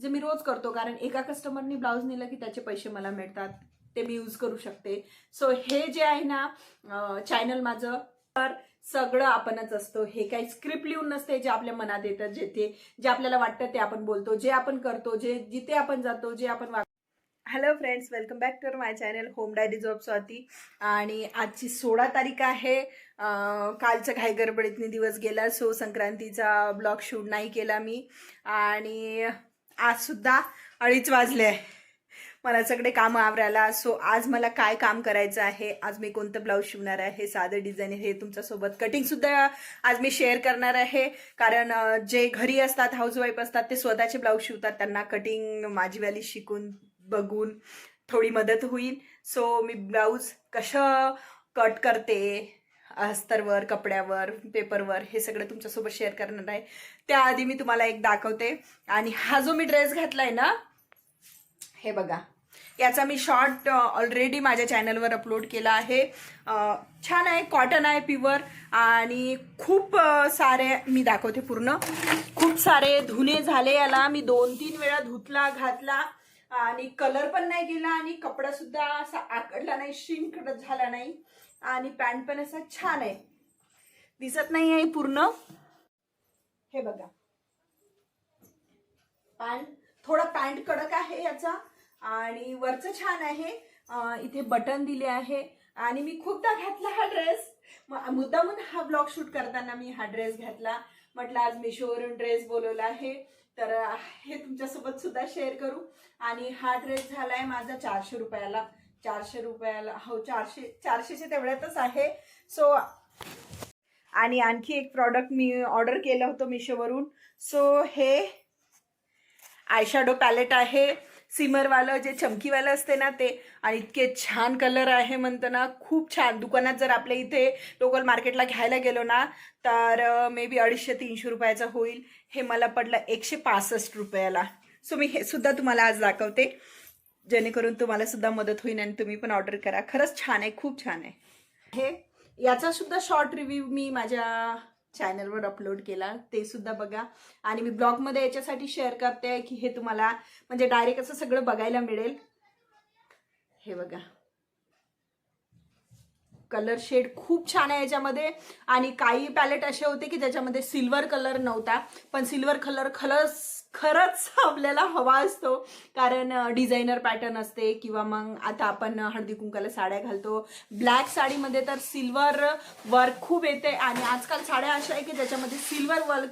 जे मी रोज करतो कारण एका कस्टमरनी ब्लाऊज नेलं की त्याचे पैसे मला मिळतात. ते मी यूज करू शकते. सो हे जे आहे ना चॅनल माझं तर सगळं आपणच असतो. हे काही स्क्रिप्ट लिहून नसते जे आपल्या मनात येतात जे ते जे आपल्याला वाटतं ते आपण बोलतो जे आपण करतो जे जिथे आपण जातो जे आपण hello friends welcome back to my channel home diary job Swati आणि आजची सोळा तारीख आहे. कालचं घाई गडबडीतनी दिवस गेला सो संक्रांतीचा ब्लॉग शूट नाही केला मी. आणि आज सुद्धा अडीच वाजले आहे. मला सगळे कामं आवरायला सो आज मला काय काम करायचं आहे? आज मी कोणतं ब्लाऊज शिवणार आहे? साधं डिझाईन हे तुमच्यासोबत कटिंग सुद्धा आज मी शेअर करणार आहे. कारण जे घरी असतात हाऊसवाईफ असतात ते स्वतःचे ब्लाऊज शिवतात. त्यांना कटिंग माझीवाली शिकून बघून थोडी मदत होईल. सो मी ब्लाऊज कसं कट करते? अस्तरवर कपड्यावर पेपरवर हे सगळं तुमच्यासोबत शेअर करणार आहे. त्याआधी मी तुम्हाला एक दाखवते. आणि हा जो मी ड्रेस घातलाय ना हे बघा. याचा मी शॉर्ट ऑलरेडी माझ्या चॅनलवर अपलोड केला आहे. छान आहे कॉटन आहे प्युअर आणि खूप सारे मी दाखवते पूर्ण. खूप सारे धुणे झाले याला. मी दोन तीन वेळा धुतला घातला. आणि कलर पण नाही गेला आणि कपडा सुद्धा असा आकडला नाही श्रिंक झाला नाही. आणि पॅन्ट पण असा छान आहे. दिसत नाही आहे पूर्ण. हे बघा. पॅन्ट थोडा पॅन्ट कडक आहे याचा. आणि वरचं छान आहे. इथे बटन दिले आहे. आणि मी खूपदा घातला हा ड्रेस मुद्दामून हा ब्लॉग शूट करताना मी हा ड्रेस घातला. म्हटलं आज मिशोवरून ड्रेस बोलवला आहे. तर हे तुमच्यासोबत सुद्धा शेअर करू. आणि हा ड्रेस झालाय माझा चारशे रुपयाला. चारशे रुपयाला हो चारशे चारशेचे तेवढ्यातच आहे. सो आणि आणखी एक प्रॉडक्ट मी ऑर्डर केलं होतं मिशोवरून सो हे आयशॅडो पॅलेट आहे. सिमरवालं जे चमकीवालं असते ना ते आणि इतके छान कलर आहे म्हणतं ना खूप छान. दुकानात जर आपल्या इथे लोकल मार्केटला घ्यायला गेलो ना तर मे बी अडीचशे तीनशे रुपयाचं होईल. हे मला पडलं एकशे पासष्ट रुपयाला. सो मी हे सुद्धा तुम्हाला आज दाखवते. जेणेकरून तुम्हाला सुद्धा मदत होईल आणि तुम्ही पण ऑर्डर करा. खरंच छान आहे खूप छान आहे. हे याचा सुद्धा शॉर्ट रिव्ह्यू मी माझ्या चॅनलवर अपलोड केला ते सुद्धा बघा. आणि मी ब्लॉगमध्ये याच्यासाठी शेअर करते की हे तुम्हाला म्हणजे डायरेक्ट असं सगळं बघायला मिळेल. हे बघा. कलर शेड खूप छान आहे याच्यामध्ये. आणि काही पॅलेट असे होते की त्याच्यामध्ये सिल्वर कलर नव्हता. पण सिल्वर कलर खरंच खरंच आपल्याला हवा असतो. कारण डिझायनर पॅटर्न असते किंवा मग आता आपण हळदी कुंकाला साड्या घालतो. ब्लॅक साडीमध्ये तर सिल्वर वर्क खूप येते. आणि आजकाल साड्या अशा आहे की ज्याच्यामध्ये सिल्वर वर्क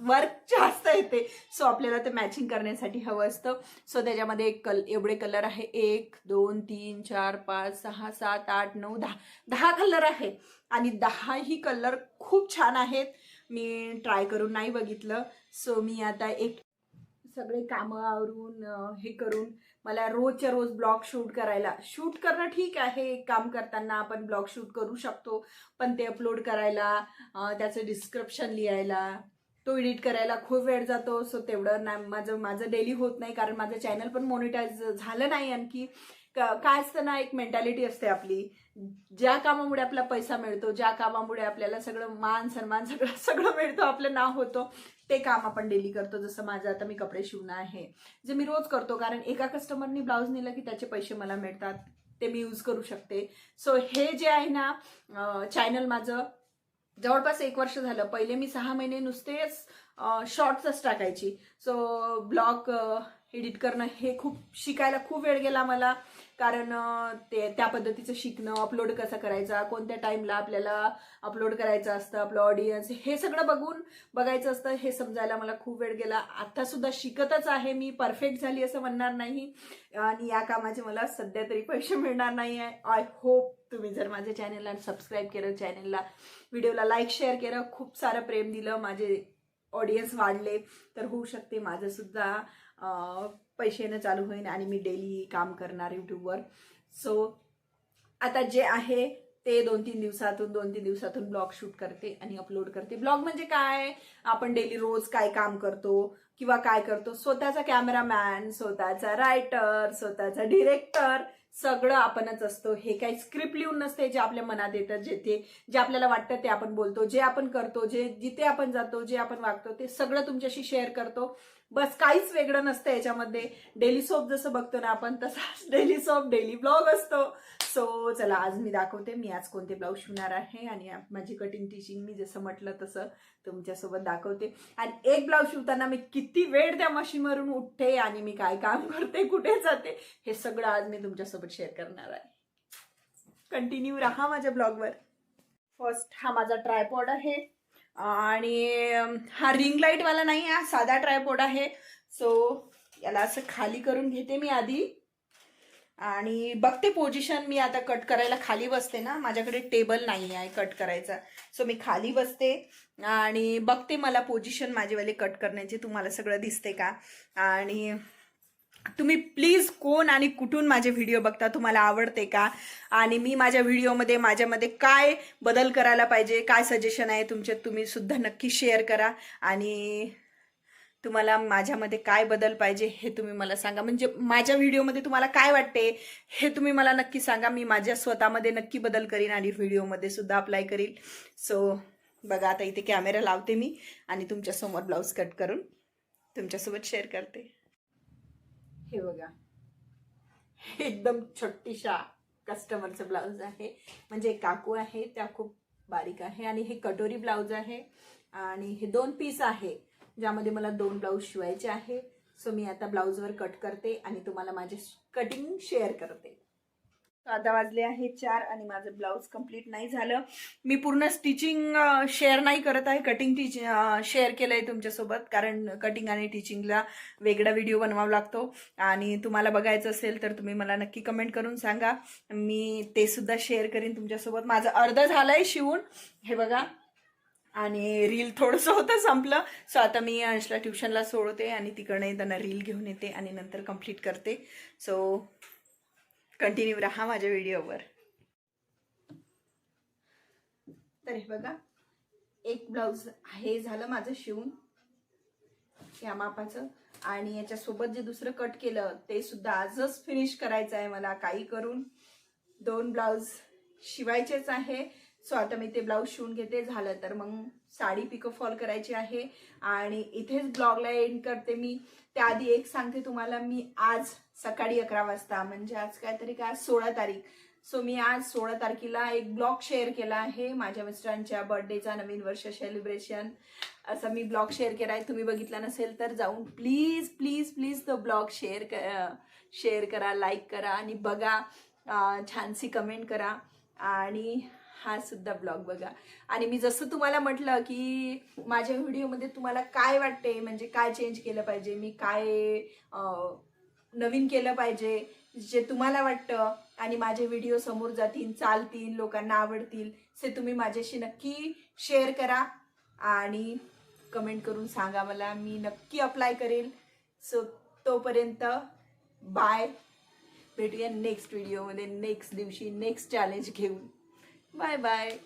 वर्क जास्त येते. सो आपल्याला ते मॅचिंग करण्यासाठी हवं असतं. सो त्याच्यामध्ये एक कल एवढे कलर आहे. एक दोन तीन चार पाच सहा सात आठ नऊ दहा. दहा कलर आहे आणि दहाही कलर खूप छान आहेत. मी ट्राय करून नाही बघितलं. सो मी आता एक सगळे कामं आवरून हे करून मला रोजच्या रोज ब्लॉग शूट करायला शूट करणं ठीक आहे. काम करताना आपण ब्लॉग शूट करू शकतो. पण ते अपलोड करायला त्याचं डिस्क्रिप्शन लिहायला तो एडिट करायला खूप वेळ जातो. सो तेवढं ना माझं माझं डेली होत नाही. कारण माझं चॅनल पण मॉनिटाईज झालं नाही. आणखी क- काय असतं ना एक मेंटॅलिटी असते आपली. ज्या कामामुळे आपला पैसा मिळतो ज्या कामामुळे आपल्याला सगळं मान सन्मान सगळं सगळं मिळतं आपलं नाव होतं ते काम आपण डेली करतो. जसं माझं आता मी कपडे शिवणं आहे. जे मी रोज करतो कारण एका कस्टमरनी ब्लाऊज नेलं की त्याचे पैसे मला मिळतात. ते मी यूज करू शकते. सो हे जे आहे ना चॅनल माझं जवळपास एक वर्ष झालं. पहिले मी सहा महिने नुसतेच शॉर्ट्सच टाकायची. सो ब्लॉग एडिट करणं हे खूप शिकायला खूप वेळ गेला मला. कारण ते त्या पद्धतीचं शिकणं अपलोड कसा करायचा कोणत्या टाईमला आपल्याला अपलोड करायचं असतं आपलं ऑडियन्स हे सगळं बघून बघायचं असतं हे समजायला मला खूप वेळ गेला. आत्तासुद्धा शिकतच आहे मी परफेक्ट झाली असं म्हणणार नाही. आणि या कामाचे मला सध्या तरी पैसे मिळणार नाही आहे आय होप तुम्ही जर माझ्या चॅनलला सबस्क्राईब केलं चॅनलला व्हिडिओला लाईक शेअर केलं खूप सारं प्रेम दिलं माझे ऑडियन्स वाढले तर होऊ शकते. माझंसुद्धा पैशानं चालू होईल आणि मी डेली काम करणार यूट्यूबवर सो आता जे आहे ते दोन तीन दिवसातून दोन तीन दिवसातून ब्लॉग शूट करते आणि अपलोड करते. ब्लॉग म्हणजे काय? आपण डेली रोज काय काम करतो किंवा काय करतो? स्वतःचा कॅमेरामॅन स्वतःचा रायटर स्वतःचा डिरेक्टर सगळं आपणच असतो. हे काही स्क्रिप्ट लिहून नसते जे आपल्या मनात येतं जे ते जे आपल्याला वाटतं ते आपण बोलतो. जे आपण करतो जे जिथे आपण जातो जे आपण वागतो ते सगळं तुमच्याशी शेअर करतो. बस काहीच वेगळं नसतं याच्यामध्ये. डेली सोप जसं बघतो ना आपण तसाच डेली सोप डेली ब्लॉग असतो. सो चला आज मी दाखवते. मी आज कोणते ब्लाऊज शिवणार आहे आणि माझी कटिंग टिचिंग मी जसं म्हटलं तसं तुमच्यासोबत दाखवते. आणि एक ब्लाऊज शिवताना मी किती वेळ त्या मशीनवरून उठते आणि मी काय काम करते कुठे जाते हे सगळं आज मी तुमच्यासोबत शेअर करणार आहे. कंटिन्यू राहा माझ्या ब्लॉगवर फर्स्ट हा माझा ट्रायपॉड आहे. आणि हा रिंग लाईटवाला नाही हा साधा ट्रायपोड आहे. सो याला असं खाली करून घेते मी आधी. आणि बघते पोझिशन मी आता कट करायला खाली बसते ना. माझ्याकडे टेबल नाही आहे कट करायचा. सो मी खाली बसते. आणि बघते मला पोझिशन माझेवाले कट करण्याची. तुम्हाला सगळं दिसते का? आणि तुम्ही प्लीज कोण आणि कुठून माझे व्हिडिओ बघता? तुम्हाला आवडते का? आणि मी माझ्या व्हिडिओमध्ये माझ्यामध्ये काय बदल करायला पाहिजे? काय सजेशन आहे तुमचे? तुम्ही सुद्धा नक्की शेअर करा. आणि तुम्हाला माझ्यामध्ये काय बदल पाहिजे हे तुम्ही मला सांगा. म्हणजे माझ्या व्हिडिओमध्ये तुम्हाला काय वाटते हे तुम्ही मला नक्की सांगा. मी माझ्या स्वतःमध्ये नक्की बदल करीन आणि व्हिडिओमध्ये सुद्धा अप्लाय करीन. सो बघा आता इथे कॅमेरा लावते मी आणि तुमच्यासमोर ब्लाऊज कट करून तुमच्यासोबत शेअर करते. हे बघा. एकदम छोटीशा कस्टमरचं ब्लाऊज आहे. म्हणजे काकू आहे त्या खूप बारीक आहे. आणि हे कटोरी ब्लाऊज आहे. आणि हे दोन पीस आहे ज्यामध्ये मला दोन ब्लाऊज शिवायचे आहे. सो मी आता ब्लाऊजवर कट करते आणि तुम्हाला माझे कटिंग शेअर करते. आता वाजले आहे चार आणि माझं ब्लाऊज कंप्लीट नाही झालं. मी पूर्ण स्टिचिंग शेअर नाही करत आहे. कटिंग टीच शेअर केलं आहे तुमच्यासोबत कारण कटिंग आणि टिचिंगला वेगळा व्हिडिओ बनवावा लागतो. आणि तुम्हाला बघायचं असेल तर तुम्ही मला नक्की कमेंट करून सांगा. मी ते सुद्धा शेअर करीन तुमच्यासोबत. माझं अर्ध झालं आहे शिवून हे बघा. आणि रील थोडंसं होतं संपलं. सो आता मी अंशला ट्युशनला सोडते आणि तिकडनं त्यांना रील घेऊन येते आणि नंतर कंप्लीट करते. सो कंटिन्यू राहा माझ्या व्हिडिओवर. तर हे बघा एक ब्लाऊज हे झालं माझं शिवून या मापाचं. आणि याच्यासोबत जे दुसरं कट केलं ते सुद्धा आजच फिनिश करायचं आहे मला काही करून. दोन ब्लाऊज शिवायचेच आहे. सो आता मी ते ब्लाऊज शिवून घेते. झालं तर मग साडी पिको फॉल करायची आहे. आणि इथेच ब्लॉगला एंड करते मी. त्याआधी एक सांगते तुम्हाला मी आज सकाळी अकरा वाजता म्हणजे आज काहीतरी काय सोळा तारीख. सो मी आज सोळा तारखेला एक ब्लॉग शेअर केला आहे. माझ्या मिस्टरांच्या बर्थडेचा नवीन वर्ष सेलिब्रेशन असा मी ब्लॉग शेअर केला आहे. तुम्ही बघितला नसेल तर जाऊन प्लीज प्लीज प्लीज तो ब्लॉग शेअर शेअर करा लाईक करा आणि बघा. छानशी कमेंट करा. आणि हा सुद्धा ब्लॉग बघा. आणि मी जसं तुम्हाला म्हटलं की माझ्या व्हिडिओमध्ये तुम्हाला काय वाटते म्हणजे काय चेंज केलं पाहिजे मी काय नवीन केलं पाहिजे जे तुम्हाला वाटतं आणि माझे व्हिडिओ समोर जातील चालतील लोकांना आवडतील ते तुम्ही माझ्याशी नक्की शेअर करा आणि कमेंट करून सांगा मला. मी नक्की अप्लाय करेल. सो तोपर्यंत बाय भेटूया नेक्स्ट व्हिडिओमध्ये नेक्स्ट दिवशी नेक्स्ट चॅलेंज घेऊन. Bye bye